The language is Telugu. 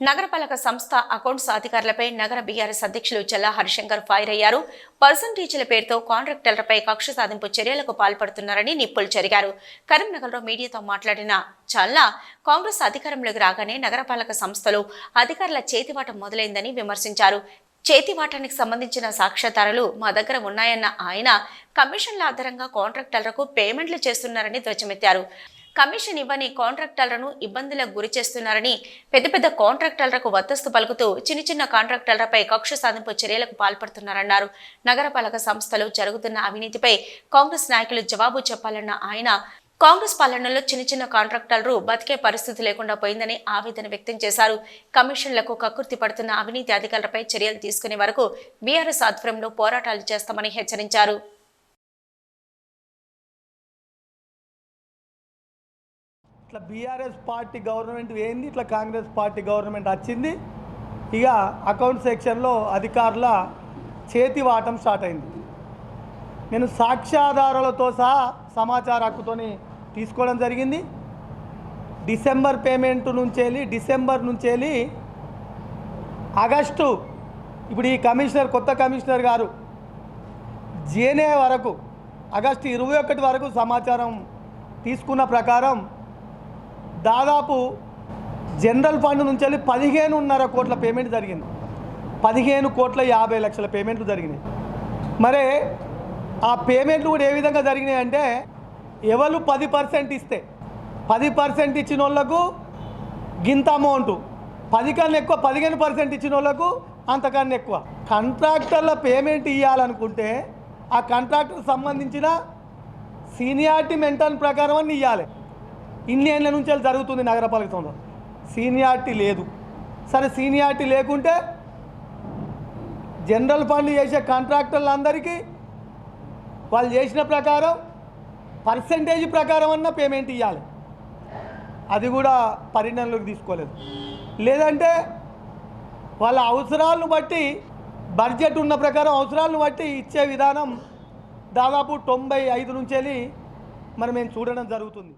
నగరపాలక సంస్థ అకౌంట్స్ అధికారులపై నగర బీఆర్ఎస్ అధ్యక్షులు చల్లా హరిశంకర్ ఫైర్ అయ్యారు. పర్సంటేజీల పేరుతో కాంట్రాక్టర్లపై కక్ష సాధింపు చర్యలకు పాల్పడుతున్నారని నిప్పులు జరిగారు కరీంనగర్లో మీడియాతో మాట్లాడిన చల్లా కాంగ్రెస్ అధికారంలోకి రాగానే నగరపాలక సంస్థలో అధికారుల చేతివాటం మొదలైందని విమర్శించారు. చేతివాటానికి సంబంధించిన సాక్ష్యాధారాలు మా దగ్గర ఉన్నాయన్న ఆయన కమిషన్ల ఆధారంగా కాంట్రాక్టర్లకు పేమెంట్లు చేస్తున్నారని ధ్వజమెత్తారు. కమిషన్ ఇవ్వని కాంట్రాక్టర్లను ఇబ్బందులకు గురి చేస్తున్నారని పెద్ద పెద్ద కాంట్రాక్టర్లకు వద్దస్తు పలుకుతూ చిన్న చిన్న కాంట్రాక్టర్లపై కక్ష సాధింపు చర్యలకు పాల్పడుతున్నారన్నారు. నగరపాలక సంస్థలో జరుగుతున్న అవినీతిపై కాంగ్రెస్ నాయకులు జవాబు చెప్పాలన్న ఆయన కాంగ్రెస్ పాలనలో చిన్న చిన్న కాంట్రాక్టర్లు బతికే పరిస్థితి లేకుండా పోయిందని ఆవేదన వ్యక్తం చేశారు. కమిషన్లకు కక్కుర్తి పడుతున్న అవినీతి అధికారులపై చర్యలు తీసుకునే వరకు బీఆర్ఎస్ ఆధ్వర్యంలో పోరాటాలు చేస్తామని హెచ్చరించారు. ఇట్లా బీఆర్ఎస్ పార్టీ గవర్నమెంట్ ఏంది? ఇట్లా కాంగ్రెస్ పార్టీ గవర్నమెంట్ వచ్చింది. ఇక అకౌంట్ సెక్షన్లో అధికారుల చేతి వాటం స్టార్ట్ అయింది. నేను సాక్ష్యాధారాలతో సహా సమాచార హక్కుతోని తీసుకోవడం జరిగింది. డిసెంబర్ పేమెంట్ నుంచి వెళ్ళి డిసెంబర్ నుంచి వెళ్ళి ఆగస్టు ఇప్పుడు ఈ కమిషనర్ కొత్త కమిషనర్ గారు జేనే వరకు ఆగస్టు ఇరవై ఒకటి వరకు సమాచారం తీసుకున్న ప్రకారం దాదాపు జనరల్ ఫండ్ నుంచి వెళ్ళి పదిహేనున్నర కోట్ల పేమెంట్ జరిగింది. పదిహేను కోట్ల యాభై లక్షల పేమెంట్లు జరిగినాయి. మరి ఆ పేమెంట్లు కూడా ఏ విధంగా జరిగినాయి అంటే ఎవరు పది పర్సెంట్ ఇస్తే పది పర్సెంట్ ఇచ్చిన వాళ్ళకు గింత అమౌంట్ పది కన్నా ఎక్కువ పదిహేను పర్సెంట్ ఇచ్చిన వాళ్ళకు అంతకన్నా ఎక్కువ. కాంట్రాక్టర్ల పేమెంట్ ఇవ్వాలనుకుంటే ఆ కాంట్రాక్టర్ సంబంధించిన సీనియారిటీ మెంటల్ ప్రకారం అని ఇవ్వాలి ఇన్ని ఏళ్ళ నుంచి అది జరుగుతుంది నగరపాలక సంస్థ. సీనియారిటీ లేదు. సరే సీనియారిటీ లేకుంటే జనరల్ ఫండ్ చేసే కాంట్రాక్టర్లందరికీ వాళ్ళు చేసిన ప్రకారం పర్సంటేజ్ ప్రకారం అన్న పేమెంట్ ఇవ్వాలి అది కూడా పరిగణనలోకి తీసుకోలేదు. లేదంటే వాళ్ళ అవసరాలను బట్టి బడ్జెట్ ఉన్న ప్రకారం అవసరాలను బట్టి ఇచ్చే విధానం దాదాపు తొంభై ఐదు నుంచి వెళ్ళి మరి మేము చూడడం జరుగుతుంది.